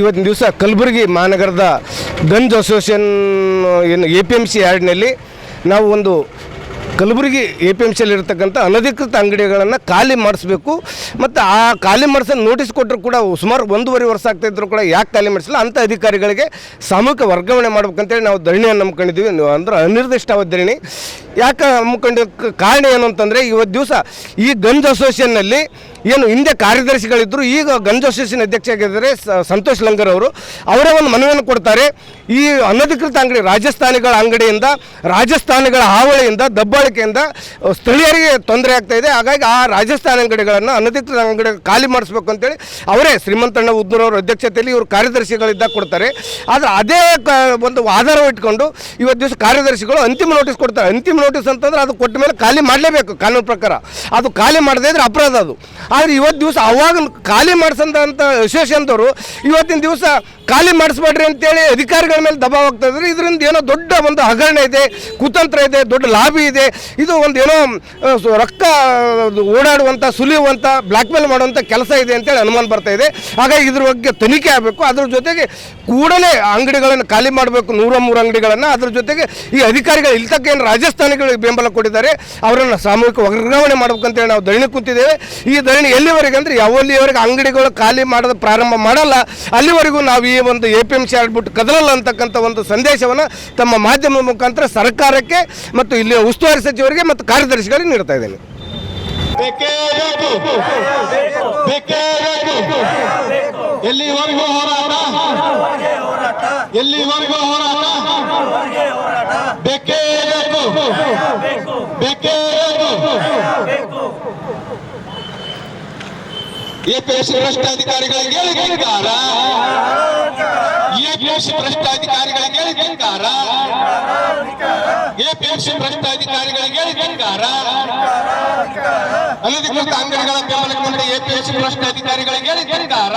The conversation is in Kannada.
ಇವತ್ತಿನ ದಿವಸ ಕಲಬುರಗಿ ಮಹಾನಗರದ ಗಂಜ್ ಅಸೋಸಿಯೇಷನ್, ಏನು, ಎ ಪಿ ಎಂ ಸಿ ಯಾರ್ಡ್ನಲ್ಲಿ ನಾವು ಒಂದು ಕಲಬುರಗಿ ಎ ಪಿ ಎಂ ಸಿಯಲ್ಲಿ ಇರತಕ್ಕಂಥ ಅನಧಿಕೃತ ಅಂಗಡಿಗಳನ್ನು ಖಾಲಿ ಮಾಡಿಸ್ಬೇಕು. ಮತ್ತು ಆ ಖಾಲಿ ಮಾಡಿಸೋ ನೋಟಿಸ್ ಕೊಟ್ಟರು ಕೂಡ ಸುಮಾರು ಒಂದೂವರೆ ವರ್ಷ ಆಗ್ತಾಯಿದ್ರು ಕೂಡ ಯಾಕೆ ಖಾಲಿ ಮಾಡಿಸಲ್ಲ? ಅಂಥ ಅಧಿಕಾರಿಗಳಿಗೆ ಸಾಮೂಹಿಕ ವರ್ಗಾವಣೆ ಮಾಡ್ಬೇಕಂತೇಳಿ ನಾವು ಧರಣಿಯನ್ನು ನಂಬ್ಕೊಂಡಿದ್ದೀವಿ. ಅಂದ್ರೆ ಅನಿರ್ದಿಷ್ಟಾವಧಿ ಧರಣಿ ಯಾಕೆ ಹಮ್ಮಿಕೊಂಡ ಕಾರಣ ಏನು ಅಂತಂದರೆ ಇವತ್ತು ದಿವಸ ಈ ಗಂಜ್ ಅಸೋಸಿಯೇಷನ್ನಲ್ಲಿ ಏನು, ಹಿಂದೆ ಕಾರ್ಯದರ್ಶಿಗಳಿದ್ದರು ಈಗ ಗಂಜ್ ಅಧ್ಯಕ್ಷ ಆಗಿದ್ದಾರೆ ಸಂತೋಷ್ ಲಂಗರ್ ಅವರು. ಅವರೇ ಒಂದು ಮನವಿಯನ್ನು ಕೊಡ್ತಾರೆ. ಈ ಅನಧಿಕೃತ ಅಂಗಡಿ, ರಾಜಸ್ಥಾನಿಗಳ ಅಂಗಡಿಯಿಂದ, ರಾಜಸ್ಥಾನಿಗಳ ಹಾವಳಿಯಿಂದ, ದಬ್ಬಾಳಿಕೆಯಿಂದ ಸ್ಥಳೀಯರಿಗೆ ತೊಂದರೆ ಆಗ್ತಾ ಇದೆ. ಹಾಗಾಗಿ ಆ ರಾಜಸ್ಥಾನ ಅಂಗಡಿಗಳನ್ನು ಅನಧಿಕೃತ ಅಂಗಡಿ ಖಾಲಿ ಮಾಡಿಸ್ಬೇಕು ಅಂತೇಳಿ ಅವರೇ ಶ್ರೀಮಂತಣ್ಣ ಉದ್ದೂರವ್ರ ಅಧ್ಯಕ್ಷತೆಯಲ್ಲಿ ಇವರು ಕಾರ್ಯದರ್ಶಿಗಳಿದ್ದಾಗ ಕೊಡ್ತಾರೆ. ಆದರೆ ಅದೇ ಒಂದು ಆಧಾರ ಇಟ್ಕೊಂಡು ಇವತ್ತು ದಿವಸ ಕಾರ್ಯದರ್ಶಿಗಳು ಅಂತಿಮ ನೋಟಿಸ್ ಕೊಡ್ತಾರೆ. ಅಂತಿಮ ನೋಟಿಸ್ ಅಂತಂದ್ರೆ ಅದು ಕೊಟ್ಟ ಮೇಲೆ ಖಾಲಿ ಮಾಡಲೇಬೇಕು, ಕಾನೂನು ಪ್ರಕಾರ. ಅದು ಖಾಲಿ ಮಾಡದೇ ಇದ್ರೆ ಅಪರಾಧ ಅದು. ಆದರೆ ಇವತ್ತು ದಿವಸ ಅವಾಗ ಖಾಲಿ ಮಾಡಿಸಂತ ಅಸೋಸಿಯೇಷನ್ದವರು ಇವತ್ತಿನ ದಿವಸ ಖಾಲಿ ಮಾಡಿಸ್ಬೇಡ್ರಿ ಅಂತೇಳಿ ಅಧಿಕಾರಿಗಳ ಮೇಲೆ ದಬಾವ್ ಆಗ್ತಾ ಇದ್ರೆ ಇದರಿಂದ ಏನೋ ದೊಡ್ಡ ಒಂದು ಹಗರಣ ಇದೆ, ಕುತಂತ್ರ ಇದೆ, ದೊಡ್ಡ ಲಾಭಿ ಇದೆ. ಇದು ಒಂದು ಏನೋ ರೊಕ್ಕ ಓಡಾಡುವಂಥ ಸುಲಿಯುವಂಥ ಬ್ಲ್ಯಾಕ್ ಮೇಲ್ ಮಾಡುವಂಥ ಕೆಲಸ ಇದೆ ಅಂತೇಳಿ ಅನುಮಾನ ಬರ್ತಾ ಇದೆ. ಹಾಗಾಗಿ ಇದ್ರ ಬಗ್ಗೆ ತನಿಖೆ ಆಗಬೇಕು. ಅದ್ರ ಜೊತೆಗೆ ಕೂಡಲೇ ಅಂಗಡಿಗಳನ್ನು ಖಾಲಿ ಮಾಡಬೇಕು, ನೂರ ಮೂರು ಅಂಗಡಿಗಳನ್ನು. ಅದ್ರ ಜೊತೆಗೆ ಈ ಅಧಿಕಾರಿಗಳು ಇಲ್ಲಿ ತಕ್ಕ ಏನು ರಾಜಸ್ಥಾನಿಗಳಿಗೆ ಬೆಂಬಲ ಕೊಟ್ಟಿದ್ದಾರೆ, ಅವರನ್ನು ಸಾಮೂಹಿಕ ವರ್ಗಾವಣೆ ಮಾಡ್ಬೇಕಂತೇಳಿ ನಾವು ಧರಣಿ ಕೂತಿದ್ದೇವೆ. ಈ ಧರಣಿ ಎಲ್ಲಿವರೆಗೆ ಅಂದರೆ ಯಾವಲ್ಲಿವರೆಗೆ ಅಂಗಡಿಗಳು ಖಾಲಿ ಮಾಡೋದು ಪ್ರಾರಂಭ ಮಾಡಲ್ಲ, ಅಲ್ಲಿವರೆಗೂ ನಾವು ಈ ಒಂದು ಎ ಪಿ ಎಂ ಸಿ ಆಡ್ಬಿಟ್ಟು ಕದಲಲ್ಲ ಅಂತಕ್ಕಂಥ ಒಂದು ಸಂದೇಶವನ್ನು ತಮ್ಮ ಮಾಧ್ಯಮದ ಮುಖಾಂತರ ಸರ್ಕಾರಕ್ಕೆ ಮತ್ತು ಇಲ್ಲಿ ಉಸ್ತುವಾರಿ ಸಚಿವರಿಗೆ ಮತ್ತು ಕಾರ್ಯದರ್ಶಿಗಳಿಗೆ ನೀಡ್ತಾ ಇದ್ದೇನೆ. ಎಲ್ಲಿವರೆಗೂ ಬೇಕೇ ಬೇಕು. ಬೇಕೇ ಎಪಿಎಸ್ಸಿ ಭ್ರಷ್ಟಾಧಿಕಾರಿಗಳಿಗೆ ಧಿಕ್ಕಾರ ಎಪಿಎಸ್ಸಿ ಭ್ರಷ್ಟಾಧಿಕಾರಿಗಳಿಗೆ ಧಿಕ್ಕಾರ. ಎಪಿಎಂಸಿ ಭ್ರಷ್ಟಾಧಿಕಾರಿಗಳಿಗೆ ಧಿಕ್ಕಾರ. ಅನಧಿಕೃತ ಅಂಗಡಿಗಳ ಬೆಂಬಲಕ್ಕೆ ಎಪಿಎಂಸಿ ಭ್ರಷ್ಟಾಧಿಕಾರಿಗಳಿಗೆ ಧಿಕ್ಕಾರ.